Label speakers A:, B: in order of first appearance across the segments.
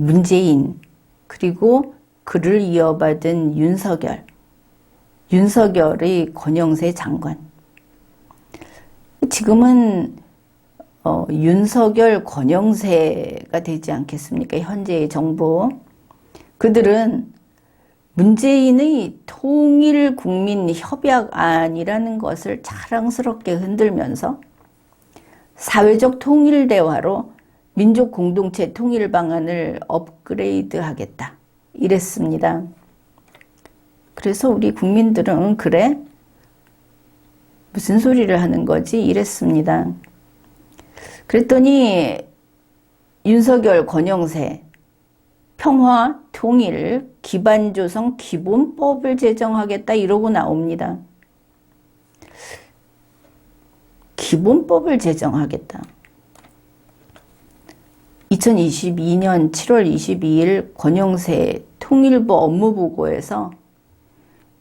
A: 문재인 그리고 그를 이어받은 윤석열 윤석열의 권영세 장관 지금은 어, 윤석열 권영세가 되지 않겠습니까? 현재의 정부 그들은 문재인의 통일 국민 협약안이라는 것을 자랑스럽게 흔들면서 사회적 통일 대화로 민족 공동체 통일 방안을 업그레이드 하겠다. 이랬습니다. 그래서 우리 국민들은 그래? 무슨 소리를 하는 거지? 이랬습니다. 그랬더니 윤석열 권영세 평화 통일 기반 조성 기본법을 제정하겠다 이러고 나옵니다. 기본법을 제정하겠다. 2022년 7월 22일 권영세 통일부 업무보고에서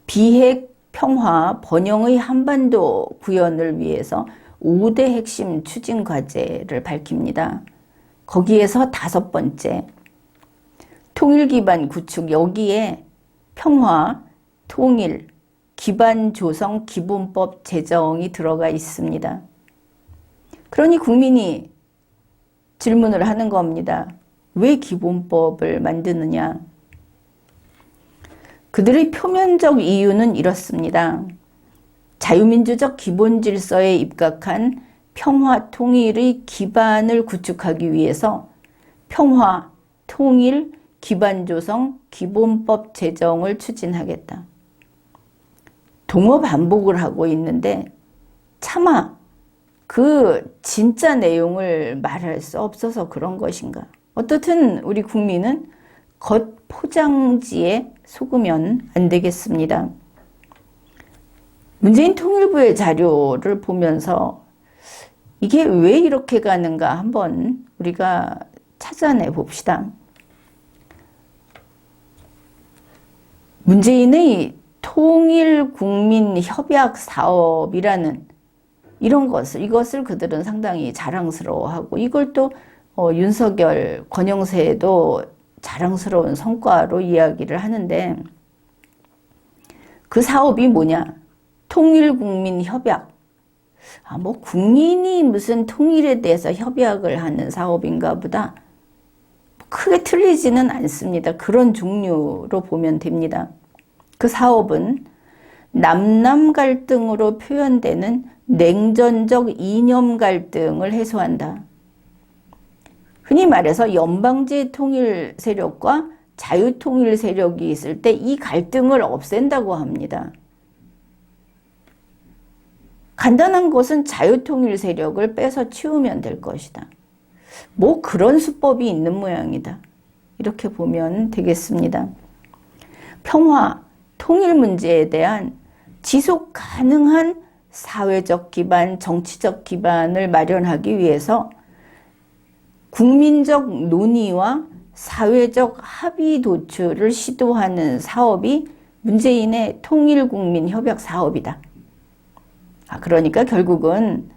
A: 비핵 평화 번영의 한반도 구현을 위해서 5대 핵심 추진 과제를 밝힙니다. 거기에서 다섯 번째, 통일 기반 구축, 여기에 평화, 통일, 기반 조성 기본법 제정이 들어가 있습니다. 그러니 국민이 질문을 하는 겁니다. 왜 기본법을 만드느냐? 그들의 표면적 이유는 이렇습니다. 자유민주적 기본 질서에 입각한 평화 통일의 기반을 구축하기 위해서 평화, 통일, 기반 조성, 기본법 제정을 추진하겠다. 동어 반복을 하고 있는데 차마 그 진짜 내용을 말할 수 없어서 그런 것인가. 어떻든 우리 국민은 겉 포장지에 속으면 안 되겠습니다. 문재인 통일부의 자료를 보면서 이게 왜 이렇게 가는가 한번 우리가 찾아내 봅시다. 문재인의 통일 국민 협약 사업이라는 이런 것을 이것을 그들은 상당히 자랑스러워하고 이걸 또 어, 윤석열 권영세도 자랑스러운 성과로 이야기를 하는데 그 사업이 뭐냐? 통일국민협약. 아, 뭐 국민이 무슨 통일에 대해서 협약을 하는 사업인가 보다. 크게 틀리지는 않습니다. 그런 종류로 보면 됩니다. 그 사업은 남남 갈등으로 표현되는 냉전적 이념 갈등을 해소한다. 흔히 말해서 연방제 통일 세력과 자유 통일 세력이 있을 때 이 갈등을 없앤다고 합니다. 간단한 것은 자유 통일 세력을 빼서 치우면 될 것이다. 뭐 그런 수법이 있는 모양이다. 이렇게 보면 되겠습니다. 평화, 통일 문제에 대한 지속 가능한 사회적 기반, 정치적 기반을 마련하기 위해서 국민적 논의와 사회적 합의 도출을 시도하는 사업이 문재인의 통일국민협약 사업이다. 아, 그러니까 결국은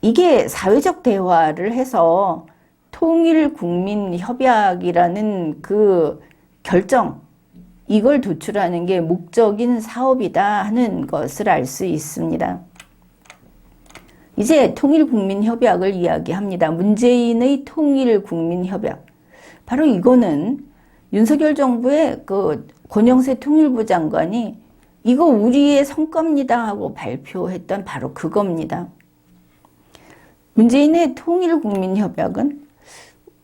A: 이게 사회적 대화를 해서 통일국민협약이라는 그 결정, 이걸 도출하는 게 목적인 사업이다 하는 것을 알 수 있습니다. 이제 통일국민협약을 이야기합니다. 문재인의 통일국민협약. 바로 이거는 윤석열 정부의 그 권영세 통일부 장관이 이거 우리의 성과입니다 하고 발표했던 바로 그겁니다. 문재인의 통일국민협약은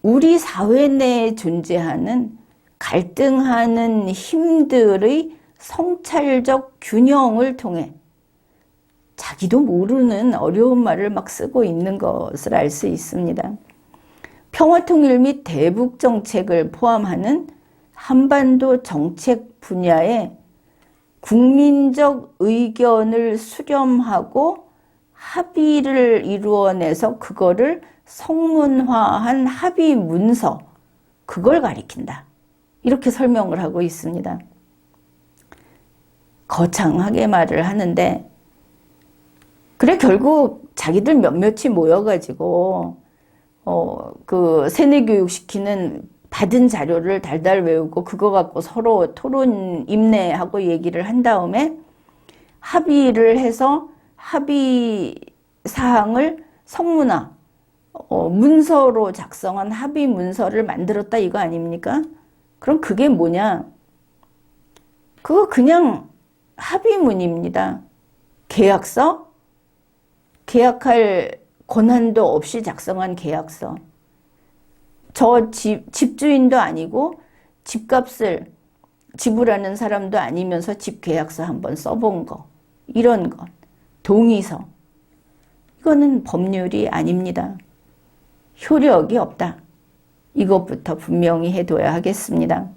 A: 우리 사회 내에 존재하는 갈등하는 힘들의 성찰적 균형을 통해 자기도 모르는 어려운 말을 막 쓰고 있는 것을 알 수 있습니다. 평화통일 및 대북 정책을 포함하는 한반도 정책 분야에 국민적 의견을 수렴하고 합의를 이루어내서 그거를 성문화한 합의 문서, 그걸 가리킨다. 이렇게 설명을 하고 있습니다. 거창하게 말을 하는데, 그래, 결국 자기들 몇몇이 모여가지고, 어, 그 세뇌 교육 시키는 받은 자료를 달달 외우고 그거 갖고 서로 토론 임내하고 얘기를 한 다음에 합의를 해서 합의 사항을 성문화 어, 문서로 작성한 합의 문서를 만들었다 이거 아닙니까? 그럼 그게 뭐냐? 그거 그냥 합의문입니다. 계약서? 계약할 권한도 없이 작성한 계약서. 저 집, 집주인도 아니고 집값을 지불하는 사람도 아니면서 집 계약서 한번 써본 거. 이런 것. 동의서. 이거는 법률이 아닙니다. 효력이 없다. 이것부터 분명히 해둬야 하겠습니다.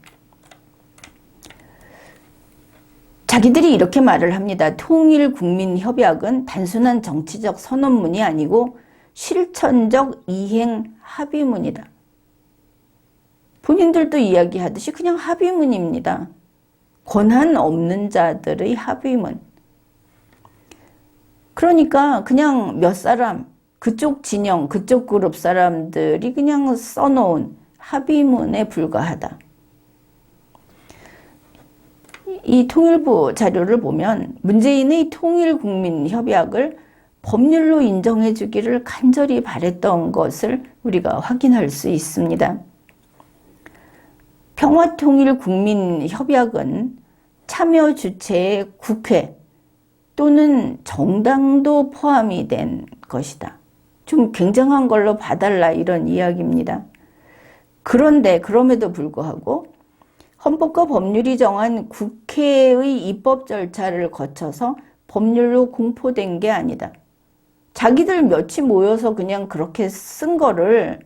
A: 자기들이 이렇게 말을 합니다. 통일국민협약은 단순한 정치적 선언문이 아니고 실천적 이행 합의문이다. 본인들도 이야기하듯이 그냥 합의문입니다. 권한 없는 자들의 합의문. 그러니까 그냥 몇 사람, 그쪽 진영, 그쪽 그룹 사람들이 그냥 써놓은 합의문에 불과하다. 이 통일부 자료를 보면 문재인의 통일국민협약을 법률로 인정해 주기를 간절히 바랬던 것을 우리가 확인할 수 있습니다. 평화통일국민협약은 참여 주체의 국회 또는 정당도 포함이 된 것이다. 좀 굉장한 걸로 봐달라 이런 이야기입니다. 그런데 그럼에도 불구하고 헌법과 법률이 정한 국회의 입법 절차를 거쳐서 법률로 공포된 게 아니다. 자기들 몇이 모여서 그냥 그렇게 쓴 거를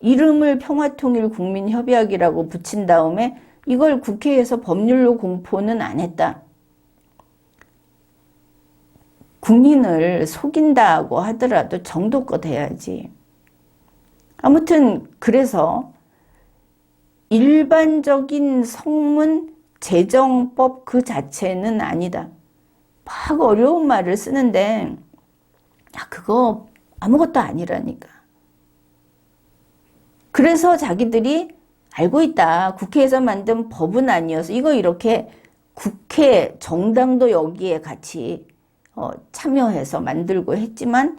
A: 이름을 평화통일국민협약이라고 붙인 다음에 이걸 국회에서 법률로 공포는 안 했다. 국민을 속인다고 하더라도 정도껏 해야지. 아무튼 그래서 일반적인 성문 제정법 그 자체는 아니다. 막 어려운 말을 쓰는데 야 그거 아무것도 아니라니까. 그래서 자기들이 알고 있다. 국회에서 만든 법은 아니어서 이거 이렇게 국회 정당도 여기에 같이 어, 참여해서 만들고 했지만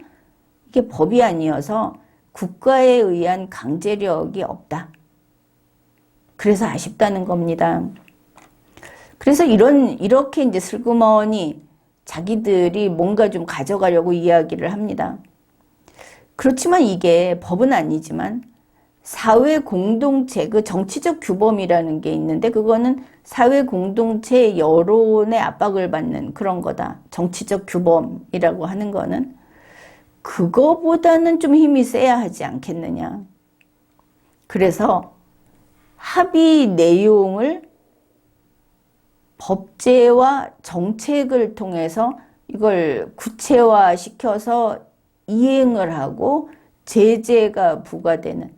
A: 이게 법이 아니어서 국가에 의한 강제력이 없다. 그래서 아쉽다는 겁니다. 그래서 이런 이렇게 이제 슬그머니 자기들이 뭔가 좀 가져가려고 이야기를 합니다. 그렇지만 이게 법은 아니지만 사회 공동체 그 정치적 규범이라는 게 있는데 그거는 사회 공동체 여론의 압박을 받는 그런 거다. 정치적 규범이라고 하는 거는 그거보다는 좀 힘이 세야 하지 않겠느냐. 그래서 합의 내용을 법제와 정책을 통해서 이걸 구체화 시켜서 이행을 하고 제재가 부과되는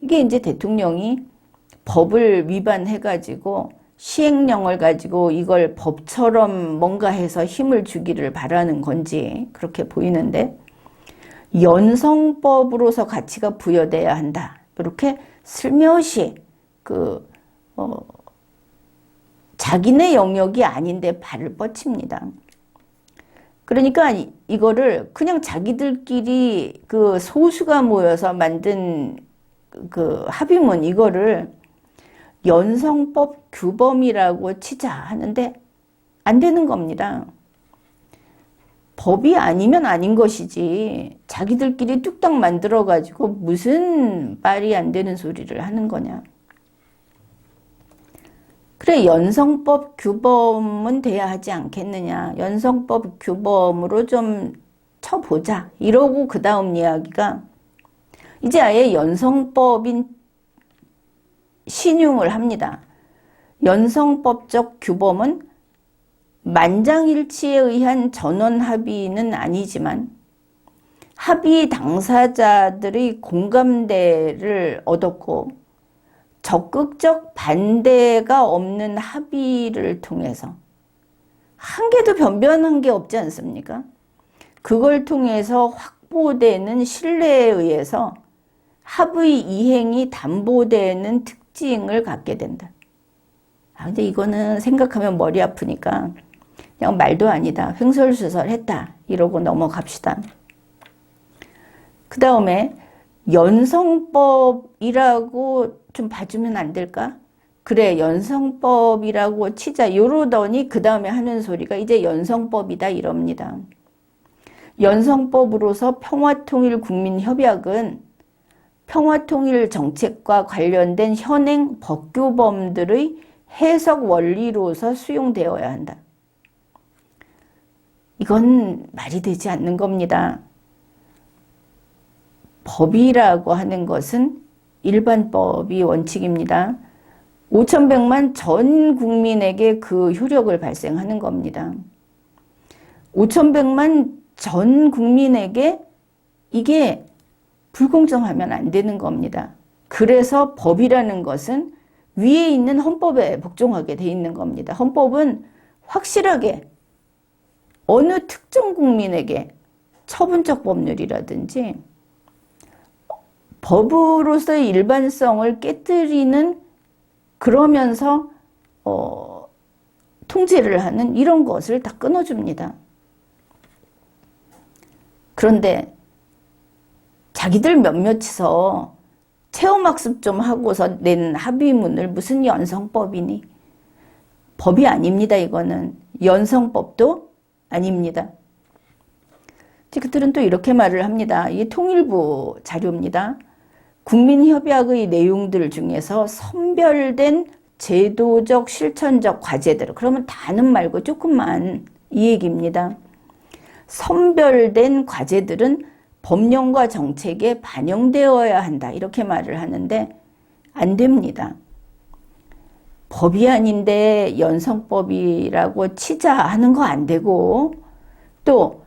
A: 이게 이제 대통령이 법을 위반해가지고 시행령을 가지고 이걸 법처럼 뭔가 해서 힘을 주기를 바라는 건지 그렇게 보이는데 연성법으로서 가치가 부여돼야 한다. 이렇게 슬며시 그 어, 자기네 영역이 아닌데 발을 뻗칩니다. 그러니까 이거를 그냥 자기들끼리 그 소수가 모여서 만든 그 합의문 이거를 연성법 규범이라고 치자 하는데 안 되는 겁니다. 법이 아니면 아닌 것이지 자기들끼리 뚝딱 만들어 가지고 무슨 말이 안 되는 소리를 하는 거냐. 그래 연성법 규범은 돼야 하지 않겠느냐. 연성법 규범으로 좀 쳐보자. 이러고 그 다음 이야기가 이제 아예 연성법인 신용을 합니다. 연성법적 규범은 만장일치에 의한 전원 합의는 아니지만 합의 당사자들의 공감대를 얻었고 적극적 반대가 없는 합의를 통해서 한 개도 변변한 게 없지 않습니까? 그걸 통해서 확 확보되는 신뢰에 의해서 합의 이행이 담보되는 특징을 갖게 된다. 아, 근데 이거는 생각하면 머리 아프니까 그냥 말도 아니다. 횡설수설했다. 이러고 넘어갑시다. 그 다음에 연성법이라고 좀 봐주면 안 될까? 그래, 연성법이라고 치자. 이러더니 그 다음에 하는 소리가 이제 연성법이다 이럽니다. 연성법으로서 평화통일국민협약은 평화통일 정책과 관련된 현행 법규범들의 해석 원리로서 수용되어야 한다. 이건 말이 되지 않는 겁니다. 법이라고 하는 것은 일반법이 원칙입니다. 5천백만 전 국민에게 그 효력을 발생하는 겁니다. 5천백만 전 국민에게 이게 불공정하면 안 되는 겁니다. 그래서 법이라는 것은 위에 있는 헌법에 복종하게 돼 있는 겁니다. 헌법은 확실하게 어느 특정 국민에게 처분적 법률이라든지 법으로서의 일반성을 깨뜨리는 그러면서 어, 통제를 하는 이런 것을 다 끊어줍니다. 그런데 자기들 몇몇이서 체험학습 좀 하고서 낸 합의문을 무슨 연성법이니? 법이 아닙니다, 이거는. 연성법도 아닙니다. 그들은 또 이렇게 말을 합니다. 이게 통일부 자료입니다. 국민협약의 내용들 중에서 선별된 제도적 실천적 과제들 그러면 다는 말고 조금만 이 얘기입니다. 선별된 과제들은 법령과 정책에 반영되어야 한다 이렇게 말을 하는데 안 됩니다. 법이 아닌데 연성법이라고 치자 하는 거 안 되고 또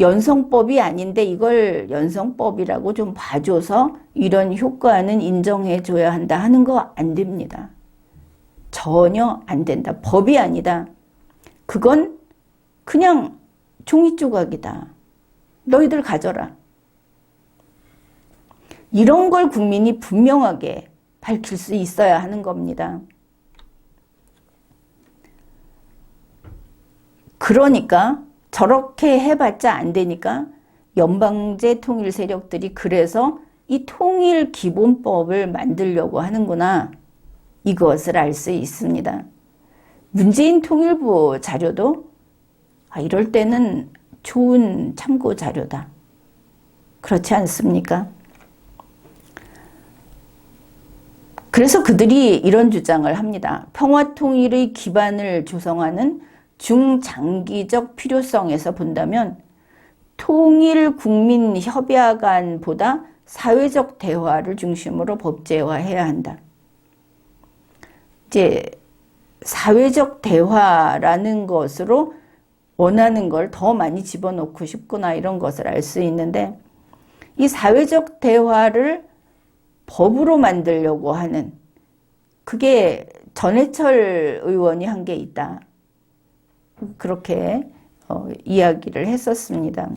A: 연성법이 아닌데 이걸 연성법이라고 좀 봐줘서 이런 효과는 인정해 줘야 한다 하는 거 안 됩니다. 전혀 안 된다. 법이 아니다. 그건 그냥 종이 조각이다. 너희들 가져라. 이런 걸 국민이 분명하게 밝힐 수 있어야 하는 겁니다. 그러니까 저렇게 해봤자 안 되니까 연방제 통일 세력들이 그래서 이 통일 기본법을 만들려고 하는구나. 이것을 알 수 있습니다. 문재인 통일부 자료도 아, 이럴 때는 좋은 참고 자료다. 그렇지 않습니까? 그래서 그들이 이런 주장을 합니다. 평화 통일의 기반을 조성하는 중장기적 필요성에서 본다면 통일 국민 협약안보다 사회적 대화를 중심으로 법제화해야 한다. 이제 사회적 대화라는 것으로 원하는 걸 더 많이 집어넣고 싶구나 이런 것을 알 수 있는데 이 사회적 대화를 법으로 만들려고 하는 그게 전해철 의원이 한 게 있다. 그렇게 어, 이야기를 했었습니다.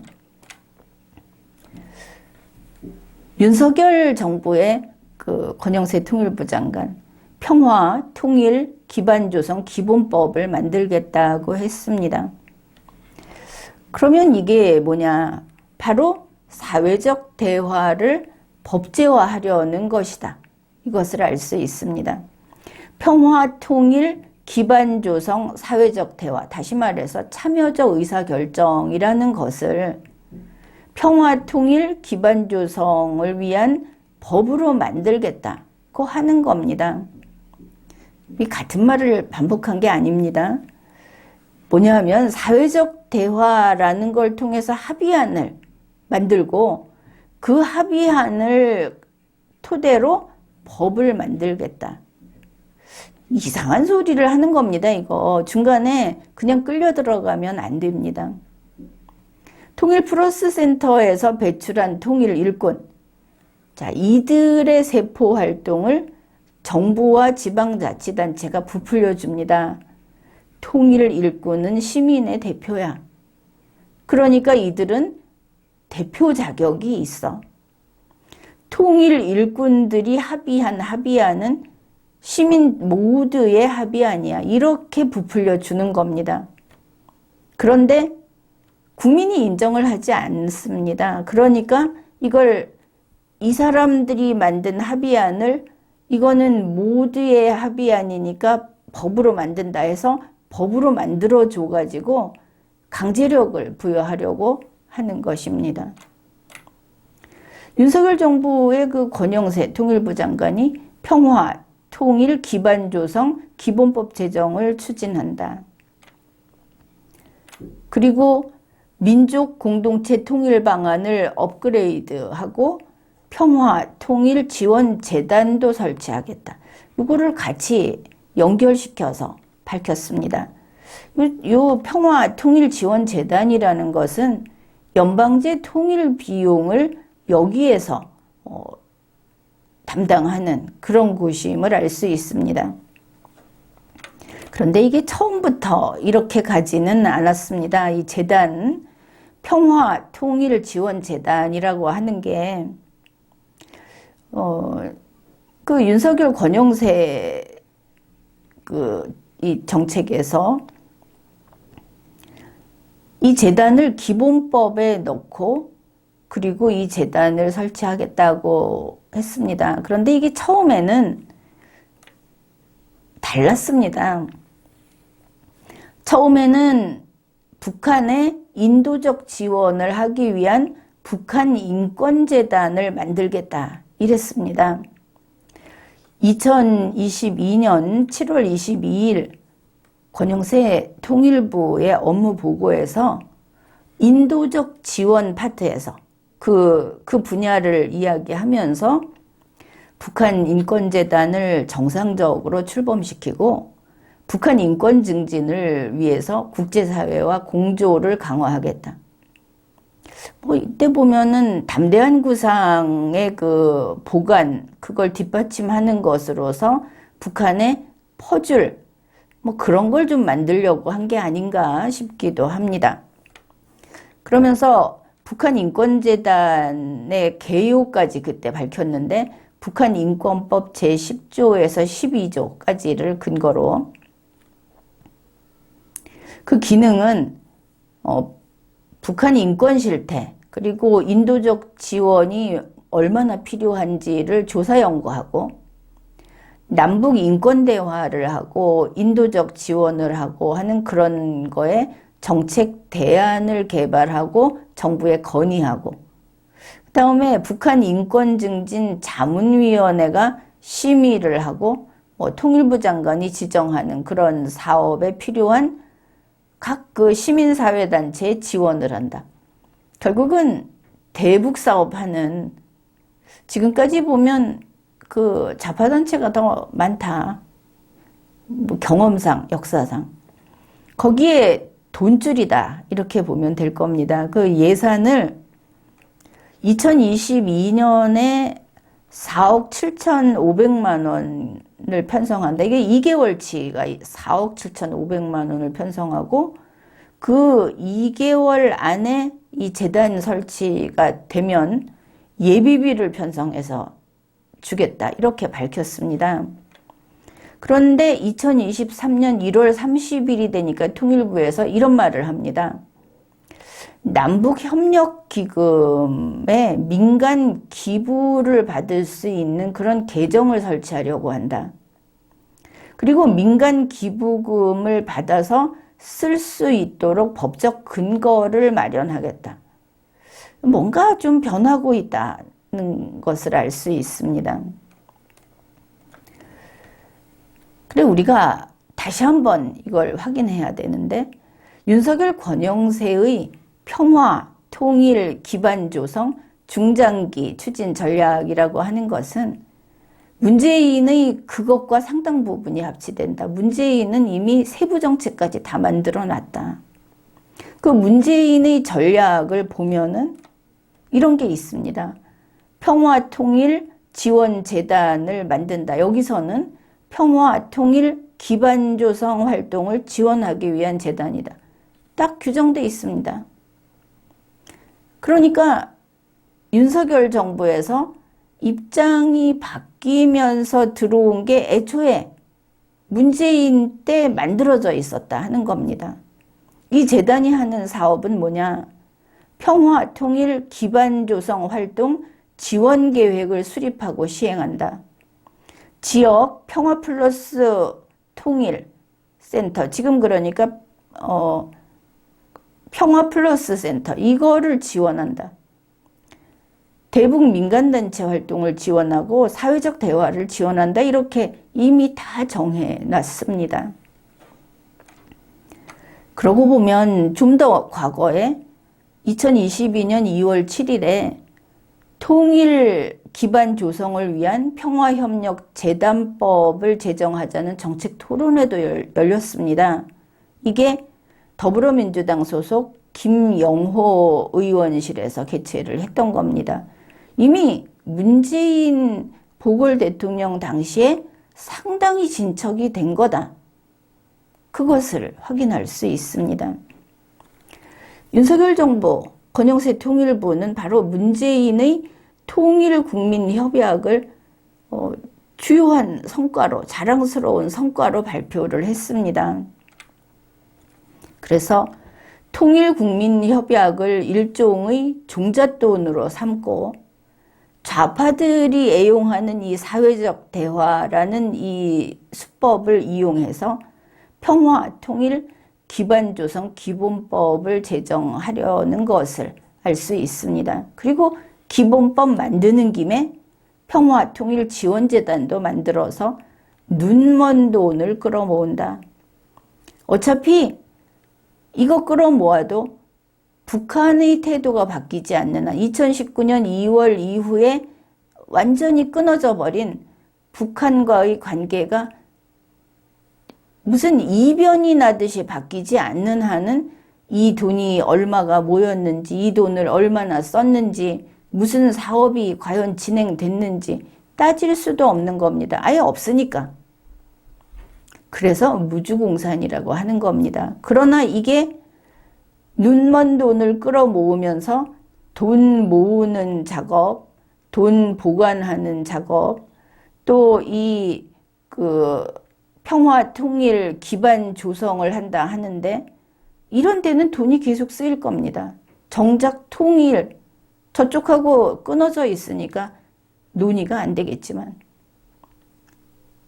A: 윤석열 정부의 그 권영세 통일부 장관 평화 통일 기반 조성 기본법을 만들겠다고 했습니다. 그러면 이게 뭐냐? 바로 사회적 대화를 법제화하려는 것이다. 이것을 알 수 있습니다. 평화 통일 기반 조성 사회적 대화, 다시 말해서 참여적 의사결정이라는 것을 평화 통일 기반 조성을 위한 법으로 만들겠다고 하는 겁니다. 이 같은 말을 반복한 게 아닙니다. 뭐냐면 사회적 대화라는 걸 통해서 합의안을 만들고 그 합의안을 토대로 법을 만들겠다. 이상한 소리를 하는 겁니다, 이거. 중간에 그냥 끌려 들어가면 안 됩니다. 통일 플러스 센터에서 배출한 통일 일꾼. 자, 이들의 세포 활동을 정부와 지방자치단체가 부풀려 줍니다. 통일 일꾼은 시민의 대표야. 그러니까 이들은 대표 자격이 있어. 통일 일꾼들이 합의한 합의안은 시민 모두의 합의안이야. 이렇게 부풀려 주는 겁니다. 그런데 국민이 인정을 하지 않습니다. 그러니까 이걸 이 사람들이 만든 합의안을 이거는 모두의 합의안이니까 법으로 만든다 해서 법으로 만들어 줘 가지고 강제력을 부여하려고 하는 것입니다. 윤석열 정부의 그 권영세 통일부 장관이 평화, 통일, 기반 조성, 기본법 제정을 추진한다. 그리고 민족 공동체 통일 방안을 업그레이드하고 평화 통일 지원 재단도 설치하겠다. 이거를 같이 연결시켜서 밝혔습니다. 요 평화 통일 지원 재단이라는 것은 연방제 통일 비용을 여기에서 어, 담당하는 그런 곳임을 알 수 있습니다. 그런데 이게 처음부터 이렇게 가지는 않았습니다. 이 재단, 평화 통일 지원 재단이라고 하는 게, 어, 그 윤석열 권영세 그 이 정책에서 이 재단을 기본법에 넣고 그리고 이 재단을 설치하겠다고 했습니다. 그런데 이게 처음에는 달랐습니다. 처음에는 북한에 인도적 지원을 하기 위한 북한 인권재단을 만들겠다 이랬습니다. 2022년 7월 22일 권영세 통일부의 업무 보고에서 인도적 지원 파트에서 그, 그 분야를 이야기하면서 북한 인권재단을 정상적으로 출범시키고 북한 인권 증진을 위해서 국제사회와 공조를 강화하겠다. 뭐 이때 보면은 담대한 구상의 그 보관 그걸 뒷받침하는 것으로서 북한에 퍼줄 뭐 그런 걸 좀 만들려고 한 게 아닌가 싶기도 합니다. 그러면서 북한 인권재단의 개요까지 그때 밝혔는데 북한 인권법 제10조에서 12조까지를 근거로 그 기능은 어, 북한 인권 실태 그리고 인도적 지원이 얼마나 필요한지를 조사 연구하고 남북 인권 대화를 하고 인도적 지원을 하고 하는 그런 거에 정책 대안을 개발하고 정부에 건의하고 그다음에 북한 인권 증진 자문위원회가 심의를 하고 뭐 통일부 장관이 지정하는 그런 사업에 필요한 각 그 시민사회단체에 지원을 한다. 결국은 대북 사업하는 지금까지 보면 그 자파단체가 더 많다. 뭐 경험상, 역사상. 거기에 돈줄이다. 이렇게 보면 될 겁니다. 그 예산을 2022년에 4억 7,500만 원을 편성한다. 이게 2개월치가 4억 7,500만 원을 편성하고 그 2개월 안에 이 재단 설치가 되면 예비비를 편성해서 주겠다. 이렇게 밝혔습니다. 그런데 2023년 1월 30일이 되니까 통일부에서 이런 말을 합니다. 남북협력기금에 민간 기부를 받을 수 있는 그런 계정을 설치하려고 한다. 그리고 민간 기부금을 받아서 쓸 수 있도록 법적 근거를 마련하겠다. 뭔가 좀 변하고 있다는 것을 알 수 있습니다. 그래, 우리가 다시 한번 이걸 확인해야 되는데, 윤석열 권영세의 평화, 통일, 기반 조성, 중장기 추진 전략이라고 하는 것은 문재인의 그것과 상당 부분이 합치된다. 문재인은 이미 세부 정책까지 다 만들어 놨다. 그 문재인의 전략을 보면은 이런 게 있습니다. 평화 통일 지원 재단을 만든다. 여기서는 평화 통일 기반 조성 활동을 지원하기 위한 재단이다. 딱 규정돼 있습니다. 그러니까 윤석열 정부에서 입장이 바뀌면서 들어온 게 애초에 문재인 때 만들어져 있었다 하는 겁니다. 이 재단이 하는 사업은 뭐냐? 평화 통일 기반 조성 활동 지원 계획을 수립하고 시행한다. 지역 평화 플러스 통일 센터 지금 그러니까 어 평화 플러스 센터 이거를 지원한다. 대북 민간단체 활동을 지원하고 사회적 대화를 지원한다. 이렇게 이미 다 정해 놨습니다. 그러고 보면 좀 더 과거에 2022년 2월 7일에 통일 기반 조성을 위한 평화협력 재단법을 제정하자는 정책 토론회도 열렸습니다. 이게 더불어민주당 소속 김영호 의원실에서 개최를 했던 겁니다. 이미 문재인 보궐 대통령 당시에 상당히 진척이 된 거다. 그것을 확인할 수 있습니다. 윤석열 정부 권영세 통일부는 바로 문재인의 통일 국민 협약을 어, 주요한 성과로 자랑스러운 성과로 발표를 했습니다. 그래서 통일 국민 협약을 일종의 종잣돈으로 삼고 좌파들이 애용하는 이 사회적 대화라는 이 수법을 이용해서 평화 통일 기반 조성 기본법을 제정하려는 것을 알 수 있습니다. 그리고 기본법 만드는 김에 평화 통일 지원 재단도 만들어서 눈먼 돈을 끌어모은다. 어차피 이거 끌어모아도 북한의 태도가 바뀌지 않는 한 2019년 2월 이후에 완전히 끊어져 버린 북한과의 관계가 무슨 이변이 나듯이 바뀌지 않는 한은 이 돈이 얼마가 모였는지, 이 돈을 얼마나 썼는지, 무슨 사업이 과연 진행됐는지 따질 수도 없는 겁니다. 아예 없으니까. 그래서 무주공산이라고 하는 겁니다. 그러나 이게 눈먼 돈을 끌어 모으면서 돈 모으는 작업, 돈 보관하는 작업, 또 이그 평화 통일 기반 조성을 한다 하는데 이런 데는 돈이 계속 쓰일 겁니다. 정작 통일 저쪽하고 끊어져 있으니까 논의가 안 되겠지만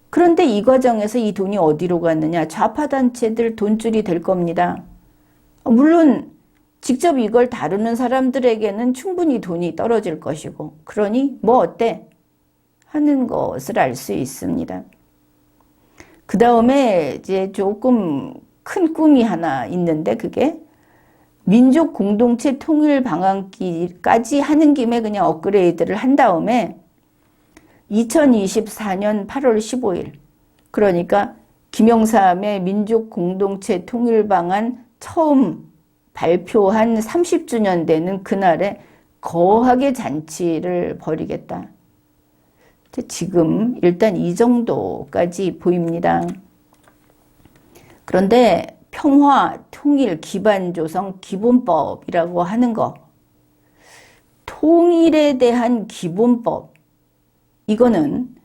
A: 그런데 이 과정에서 이 돈이 어디로 갔느냐 좌파 단체들 돈줄이 될 겁니다. 물론 직접 이걸 다루는 사람들에게는 충분히 돈이 떨어질 것이고 그러니 뭐 어때 하는 것을 알 수 있습니다. 그 다음에 이제 조금 큰 꿈이 하나 있는데 그게 민족 공동체 통일 방안기까지 하는 김에 그냥 업그레이드를 한 다음에 2024년 8월 15일 그러니까 김영삼의 민족 공동체 통일 방안 처음 발표한 30주년 되는 그날에 거하게 잔치를 벌이겠다. 지금 일단 이 정도까지 보입니다. 그런데 평화, 통일, 기반 조성, 기본법이라고 하는 거, 통일에 대한 기본법, 이거는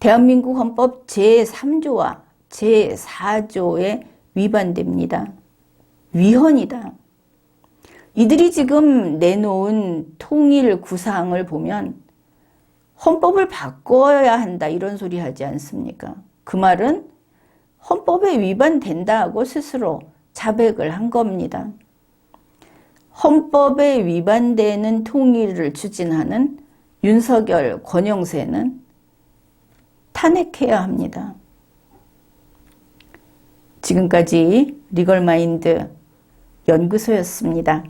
A: 대한민국 헌법 제3조와 제4조에 위반됩니다. 위헌이다. 이들이 지금 내놓은 통일 구상을 보면 헌법을 바꿔야 한다 이런 소리 하지 않습니까? 그 말은 헌법에 위반된다고 스스로 자백을 한 겁니다. 헌법에 위반되는 통일을 추진하는 윤석열, 권영세는 탄핵해야 합니다. 지금까지 리걸마인드 연구소였습니다.